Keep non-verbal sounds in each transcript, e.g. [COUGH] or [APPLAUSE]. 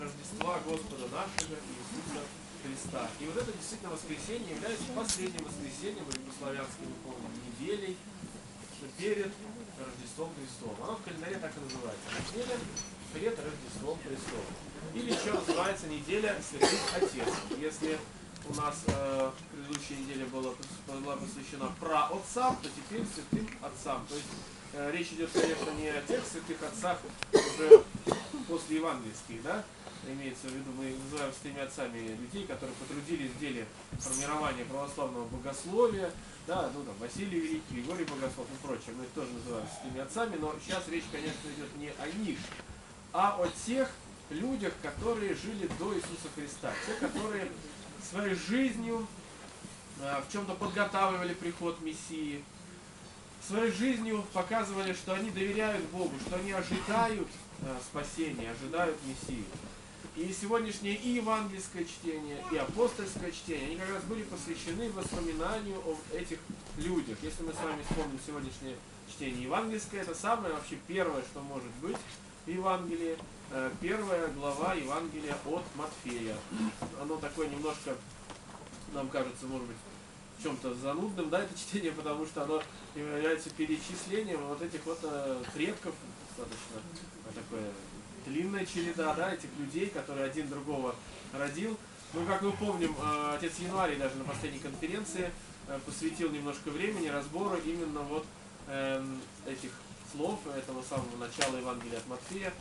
Рождества Господа нашего Иисуса Христа. И вот это действительно воскресенье является последним воскресеньем, мы помним, неделей перед Рождеством Христовым. Оно в календаре так и называется. Неделя перед Рождеством Христовым. Или еще называется неделя Святых Отец. Если у нас э, предыдущая неделя была, была посвящена праотцам, то теперь святым отцам. То есть э, речь идет, конечно, не о тех святых отцах уже после евангельских, да, имеется в виду, мы называем святыми отцами людей, которые потрудились в деле формирования православного богословия, да, ну там Василий Великий, Григорий Богослов и прочее, мы их тоже называем святыми отцами, но сейчас речь, конечно, идет не о них, а о тех людях, которые жили до Иисуса Христа, те, которые своей жизнью э, в чем-то подготавливали приход Мессии, своей жизнью показывали, что они доверяют Богу, что они ожидают э, спасения, ожидают Мессии. И сегодняшнее и евангельское чтение, и апостольское чтение, они как раз были посвящены воспоминанию об этих людях. Если мы с вами вспомним сегодняшнее чтение евангельское, это самое вообще первое, что может быть в Евангелии, э, первая глава Евангелия от Матфея. Оно такое немножко, нам кажется, может быть, чем-то занудным, да, это чтение, потому что оно является перечислением вот этих вот э, предков, достаточно такое длинная череда да, этих людей, которые один другого родил. Ну, как мы помним, э, отец Январий даже на последней конференции э, посвятил немножко времени разбору именно вот эм, этих слов, этого самого начала Евангелия от Матфея,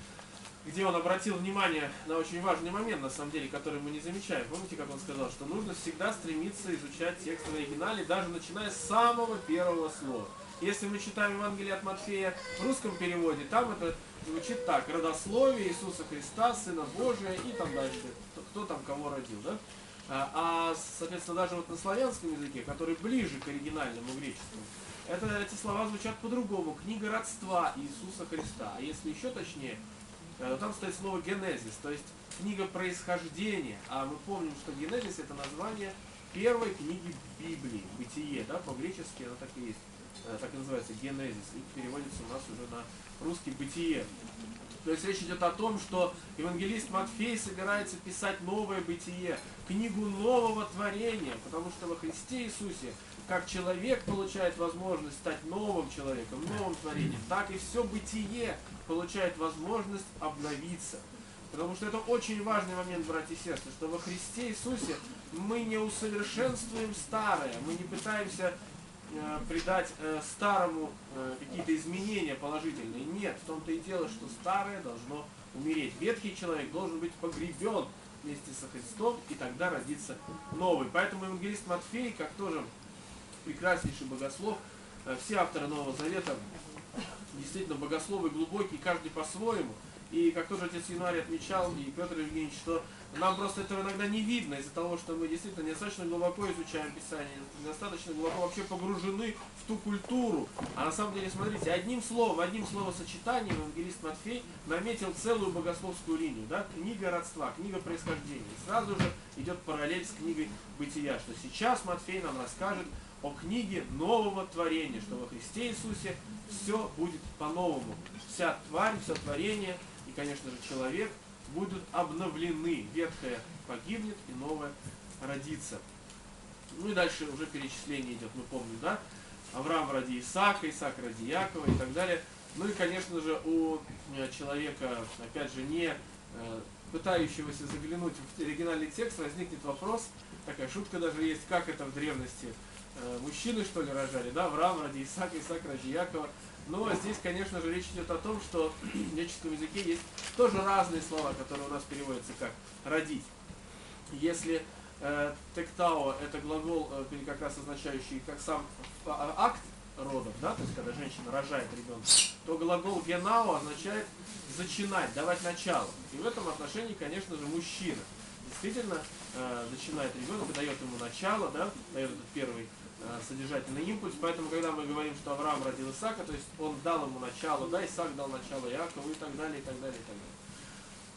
где он обратил внимание на очень важный момент, на самом деле, который мы не замечаем. Помните, как он сказал, что нужно всегда стремиться изучать текст в оригинале, даже начиная с самого первого слова. Если мы читаем Евангелие от Матфея в русском переводе, там это звучит так. Родословие Иисуса Христа, Сына Божия и там дальше. Кто там кого родил, да? А, а соответственно, даже вот на славянском языке, который ближе к оригинальному греческому, это, эти слова звучат по-другому. Книга родства Иисуса Христа. А если еще точнее, э, то там стоит слово генезис, то есть книга происхождения. А мы помним, что генезис это название первой книги Библии, Бытие, да, по-гречески она так и есть. Э, так и называется, генезис, и переводится у нас уже на русский бытие. То есть речь идет о том, что евангелист Матфей собирается писать новое бытие, книгу нового творения, потому что во Христе Иисусе, как человек получает возможность стать новым человеком, новым творением, так и все бытие получает возможность обновиться. Потому что это очень важный момент, братья и сестры, что во Христе Иисусе мы не усовершенствуем старое, мы не пытаемся придать э, старому э, какие-то изменения положительные. Нет, в том-то и дело, что старое должно умереть. Ветхий человек должен быть погребен вместе со Христом, и тогда родится новый. Поэтому евангелист Матфей, как тоже прекраснейший богослов, все авторы Нового Завета действительно богословы глубокие, каждый по-своему. И как тоже отец Януарь отмечал, и Петр Евгеньевич, что нам просто этого иногда не видно из-за того, что мы действительно недостаточно глубоко изучаем Писание, недостаточно глубоко вообще погружены в ту культуру. А на самом деле, смотрите, одним словом, одним словосочетанием евангелист Матфей наметил целую богословскую линию. Да? Книга родства, книга происхождения. И сразу же идет параллель с книгой бытия, что сейчас Матфей нам расскажет о книге нового творения, что во Христе Иисусе все будет по-новому. Вся тварь, все творение и, конечно же, человек – будут обновлены. Ветхое погибнет и новое родится. Ну и дальше уже перечисление идет, мы помним, да? Авраам ради Исаака, Исаак ради Якова и так далее. Ну и, конечно же, у э, человека, опять же, не э, пытающегося заглянуть в оригинальный текст, возникнет вопрос, такая шутка даже есть, как это в древности э, мужчины, что ли, рожали, да, Авраам ради Исаака, Исаак ради Якова. Но здесь, конечно же, речь идет о том, что в греческом языке есть тоже разные слова, которые у нас переводятся как «родить». Если э, тектао – это глагол, э, как раз означающий как сам а, акт родов, да, то есть когда женщина рожает ребенка, то глагол генао означает зачинать, давать начало. И в этом отношении, конечно же, мужчина действительно э, начинает ребенок, дает ему начало, да, дает этот первый содержательный импульс. Поэтому, когда мы говорим, что Авраам родил Исаака, то есть он дал ему начало, да, Исаак дал начало Иакову и так далее, и так далее, и так далее.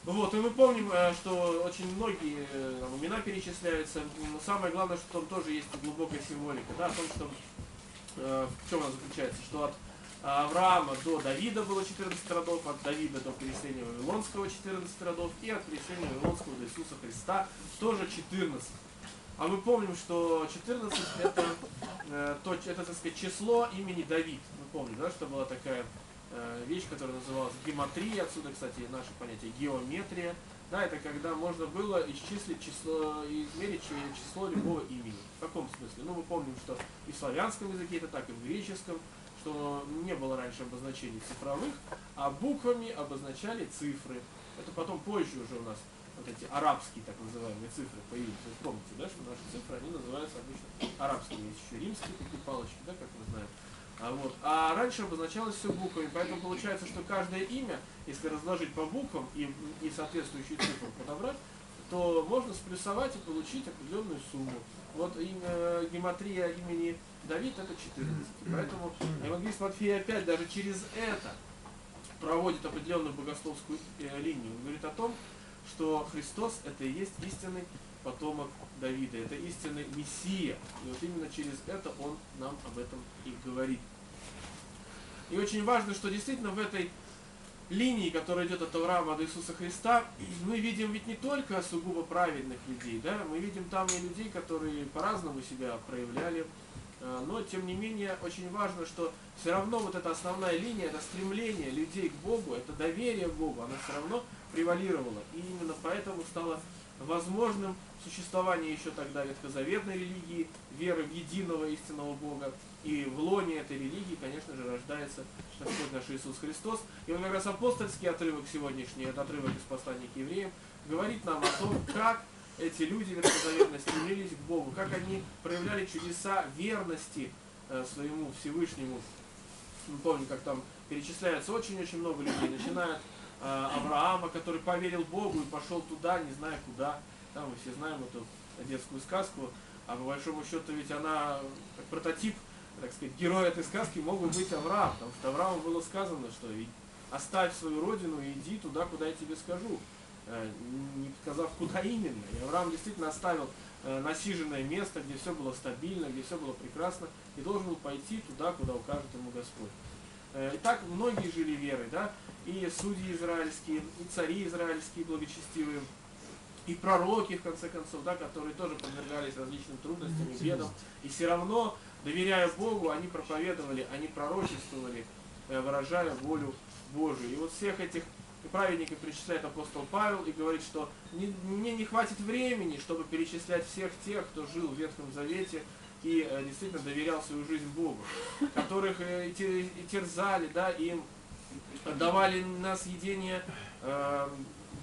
Вот, и мы помним, э, что очень многие э, там, имена перечисляются, но самое главное, что там тоже есть глубокая символика, да, о том, что в чем она заключается, что от Авраама до Давида было 14 родов, от Давида до переселения Вавилонского 14 родов, и от переселения Вавилонского до Иисуса Христа тоже 14. А мы помним, что 14 это, э, то, это так сказать, число имени Давид. Мы помним, да, что была такая э, вещь, которая называлась гематрия, отсюда, кстати, наше понятие геометрия. Да, это когда можно было исчислить число, измерить число любого имени. В каком смысле? Ну, мы помним, что и в славянском языке это так, и в греческом, что не было раньше обозначений цифровых, а буквами обозначали цифры. Это потом позже уже у нас вот эти арабские так называемые цифры появились. Вы помните, да, что наши цифры, они называются обычно арабскими. Есть еще римские такие палочки, да, как мы знаем. А, вот. а раньше обозначалось все буквами, поэтому получается, что каждое имя, если разложить по буквам и, и соответствующую цифру подобрать, то можно сплюсовать и получить определенную сумму. Вот имя, гематрия имени Давид это 14. Поэтому евангелист Матфея опять даже через это проводит определенную богословскую э, линию. Он говорит о том, что Христос это и есть истинный потомок Давида, это истинный Мессия. И вот именно через это он нам об этом и говорит. И очень важно, что действительно в этой линии, которая идет от Авраама до Иисуса Христа, мы видим ведь не только сугубо праведных людей, да, мы видим там и людей, которые по-разному себя проявляли, а, но тем не менее очень важно, что все равно вот эта основная линия, это стремление людей к Богу, это доверие к Богу, она все равно превалировала. И именно поэтому стало возможным существование еще тогда ветхозаветной религии, веры в единого истинного Бога. И в лоне этой религии, конечно же, рождается Господь наш Иисус Христос. И он как раз апостольский отрывок сегодняшний, это отрывок из послания к евреям, говорит нам о том, как эти люди ветхозаветно стремились к Богу, как они проявляли чудеса верности э, своему Всевышнему. Мы помним, как там перечисляется очень-очень много людей, начиная от Авраама, который поверил Богу и пошел туда, не зная куда. Там мы все знаем эту детскую сказку, а по большому счету ведь она как прототип, так сказать, героя этой сказки мог бы быть Авраам, потому что Аврааму было сказано, что оставь свою родину и иди туда, куда я тебе скажу. Э, не сказав, куда именно. И Авраам действительно оставил э, насиженное место, где все было стабильно, где все было прекрасно, и должен был пойти туда, куда укажет ему Господь. Э, и так многие жили верой, да, и судьи израильские, и цари израильские благочестивые, и пророки, в конце концов, да, которые тоже подвергались различным трудностям и бедам, и все равно, доверяя Богу, они проповедовали, они пророчествовали, выражая волю Божию. И вот всех этих и праведника перечисляет апостол Павел и говорит, что не, мне не хватит времени, чтобы перечислять всех тех, кто жил в Ветхом Завете и э, действительно доверял свою жизнь Богу, которых э, и терзали, да, им давали на съедение э,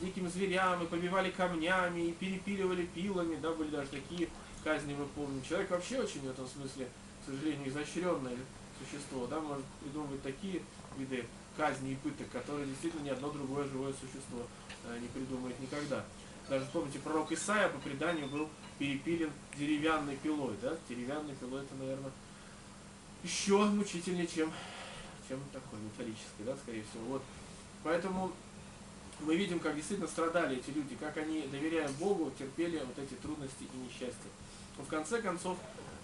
диким зверям, и побивали камнями, и перепиливали пилами, да, были даже такие казни, мы помним. Человек вообще очень в этом смысле, к сожалению, изощренное существо, да, может придумывать такие виды казни и пыток, которые действительно ни одно другое живое существо э, не придумает никогда. Даже помните, пророк Исаия по преданию был перепилен деревянной пилой. Да? Деревянной пилой это, наверное, еще мучительнее, чем, чем такой металлической, да, скорее всего. Вот. Поэтому мы видим, как действительно страдали эти люди, как они, доверяя Богу, терпели вот эти трудности и несчастья. Но в конце концов,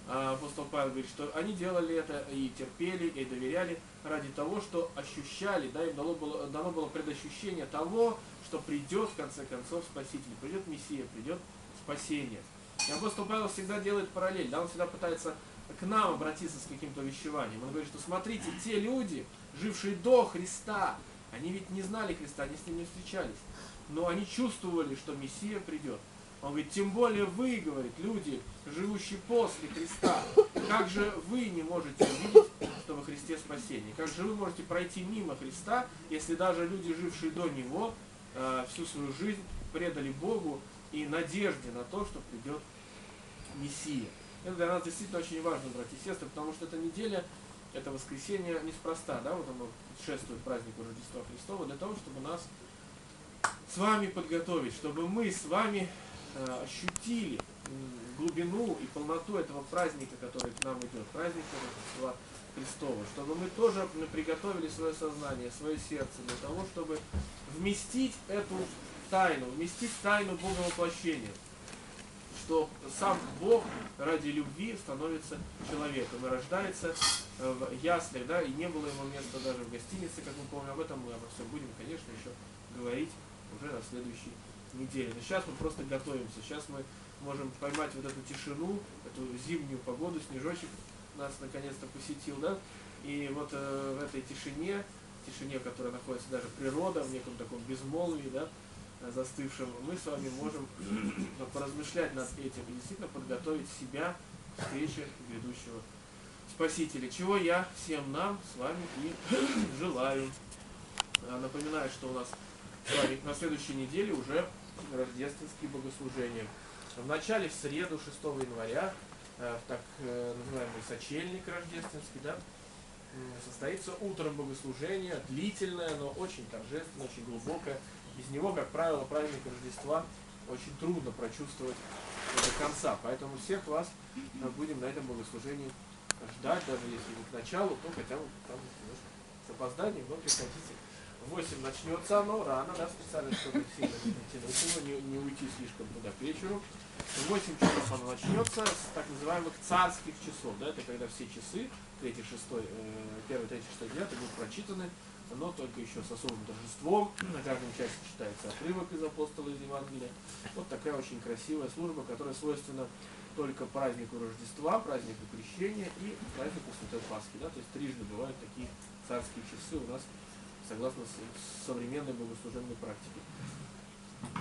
а, апостол Павел говорит, что они делали это и терпели, и доверяли ради того, что ощущали, да, им дано было, дано было предощущение того, что придет в конце концов Спаситель, придет Мессия, придет спасение. И апостол Павел всегда делает параллель, да, он всегда пытается к нам обратиться с каким-то вещеванием. Он говорит, что смотрите, те люди, жившие до Христа, они ведь не знали Христа, они с ним не встречались, но они чувствовали, что Мессия придет. Он говорит, тем более вы, говорит, люди, живущие после Христа, как же вы не можете увидеть, что во Христе спасение? Как же вы можете пройти мимо Христа, если даже люди, жившие до Него, э, всю свою жизнь предали Богу и надежде на то, что придет Мессия? Это для нас действительно очень важно, братья и сестры, потому что эта неделя, это воскресенье неспроста, да, вот оно шествует празднику Рождества Христова, для того, чтобы нас с вами подготовить, чтобы мы с вами Э, ощутили глубину и полноту этого праздника, который к нам идет, праздника Рождества Христова, чтобы мы тоже приготовили свое сознание, свое сердце для того, чтобы вместить эту тайну, вместить тайну Бога воплощения, что сам Бог ради любви становится человеком и рождается э, в яслях, да, и не было ему места даже в гостинице, как мы помним, об этом мы обо всем будем, конечно, еще говорить уже на следующей неделе. Но сейчас мы просто готовимся, сейчас мы можем поймать вот эту тишину, эту зимнюю погоду, снежочек нас наконец-то посетил, да, и вот э, в этой тишине, тишине, в которой находится даже природа, в неком таком безмолвии, да, застывшем, мы с вами можем поразмышлять над этим и действительно подготовить себя к встрече грядущего Спасителя, чего я всем нам с вами и желаю. А, Напоминаю, что у нас с вами на следующей неделе уже рождественские богослужения. В начале, в среду, 6 января, э, в так э, называемый сочельник рождественский, да, состоится утром богослужение, длительное, но очень торжественное, очень глубокое. Из него, как правило, праздник Рождества очень трудно прочувствовать до конца. Поэтому всех вас э, будем на этом богослужении ждать, даже если не к началу, то хотя бы там немножко с опозданием, но приходите. В 8 начнется оно рано, да, специально, чтобы сильно не натянуть его, не, не уйти слишком туда к вечеру. В 8 часов оно начнется с так называемых царских часов, да, это когда все часы, 3, 6, э, 1, 3, 6, 9 будут прочитаны, но только еще с особым торжеством, на каждом части читается отрывок из апостола из Евангелия. Вот такая очень красивая служба, которая свойственна только празднику Рождества, празднику Крещения и празднику Святой Пасхи. Да? То есть трижды бывают такие царские часы у нас согласно современной богослужебной практике.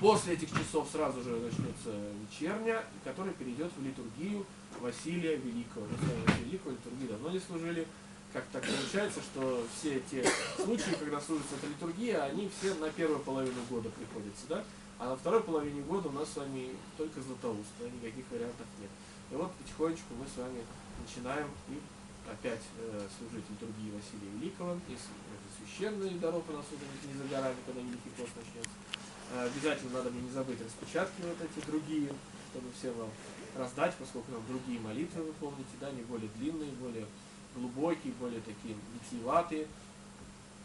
После этих часов сразу же начнется вечерня, которая перейдет в литургию Василия Великого. Василия Великого литургии давно не служили. Как так получается, что все те случаи, когда служится эта литургия, они все на первую половину года приходятся, да? А на второй половине года у нас с вами только Златоуст, да, никаких вариантов нет. И вот потихонечку мы с вами начинаем и опять э, служить литургии Василия Великого. И священный даров у нас уже не за горами, когда Великий пост начнется. Э, Обязательно надо мне не забыть распечатки вот эти другие, чтобы всем вам раздать, поскольку нам другие молитвы, вы помните, да, не более длинные, более глубокие, более такие витиеватые.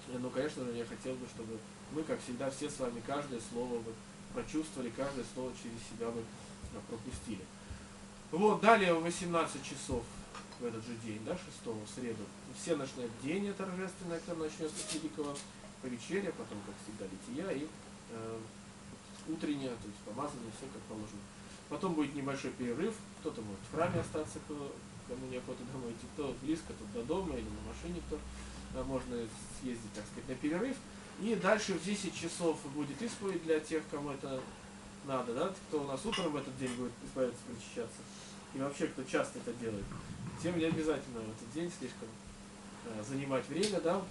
Э, Ну, конечно же, я хотел бы, чтобы мы, как всегда, все с вами каждое слово бы прочувствовали, каждое слово через себя бы э, пропустили. Вот, далее в 18 часов в этот же день, да, 6 в среду, все ночные бдения торжественное, которое начнется с великого повечерия, потом, как всегда, лития и э, утреннее, то есть помазание, все как положено. Потом будет небольшой перерыв, кто-то может в храме остаться, кто, кому неохота домой идти, кто близко, тут до дома или на машине, кто э, можно съездить, так сказать, на перерыв. И дальше в 10 часов будет исповедь для тех, кому это надо, да, кто у нас утром в этот день будет исповедоваться, причащаться, и вообще, кто часто это делает. Тем не обязательно в этот день слишком э, занимать время, да,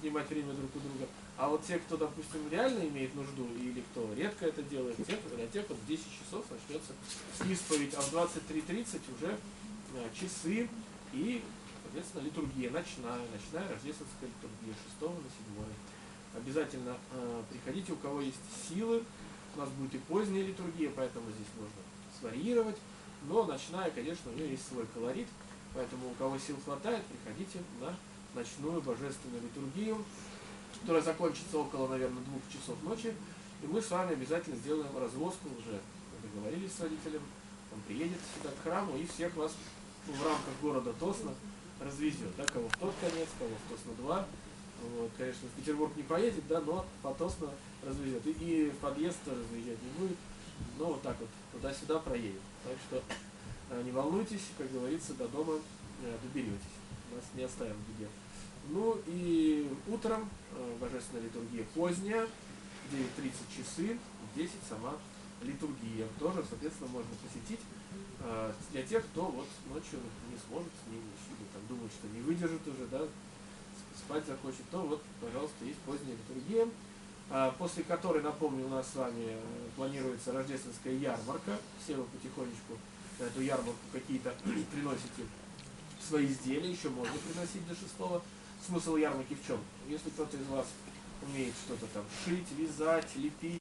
занимать время друг у друга. А вот те, кто, допустим, реально имеет нужду, или кто редко это делает, тех, для тех вот в 10 часов начнется исповедь, а в 23.30 уже часы и, соответственно, литургия ночная, ночная рождественская литургия 6 на 7. Обязательно э, приходите, у кого есть силы. У нас будет и поздняя литургия, поэтому здесь можно сварьировать. Но ночная, конечно, у нее есть свой колорит. Поэтому у кого сил хватает, приходите на ночную божественную литургию, которая закончится около, наверное, двух часов ночи. И мы с вами обязательно сделаем развозку уже. Договорились с родителем. Он приедет сюда к храму и всех вас в рамках города Тосна развезет. Да, кого в тот конец, кого в Тосно 2. Вот, конечно, в Петербург не поедет, да, но по Тосно развезет. И, и в подъезд разъезжать не будет. Но вот так вот туда-сюда проедет. Так что э, не волнуйтесь, как говорится, до дома э, доберетесь. Нас не оставим в беде. Ну и утром э, божественная литургия поздняя, 9.30 часы, в 10 сама литургия. Тоже, соответственно, можно посетить э, для тех, кто вот ночью не сможет, не, или там думает, что не выдержит уже, да, спать захочет, то вот, пожалуйста, есть поздняя литургия, а, после которой, напомню, у нас с вами э, планируется рождественская ярмарка. Все вы потихонечку на эту ярмарку какие-то [CLEARS THROAT] приносите свои изделия, еще можно приносить до шестого. Смысл ярмарки в чем? Если кто-то из вас умеет что-то там шить, вязать, лепить,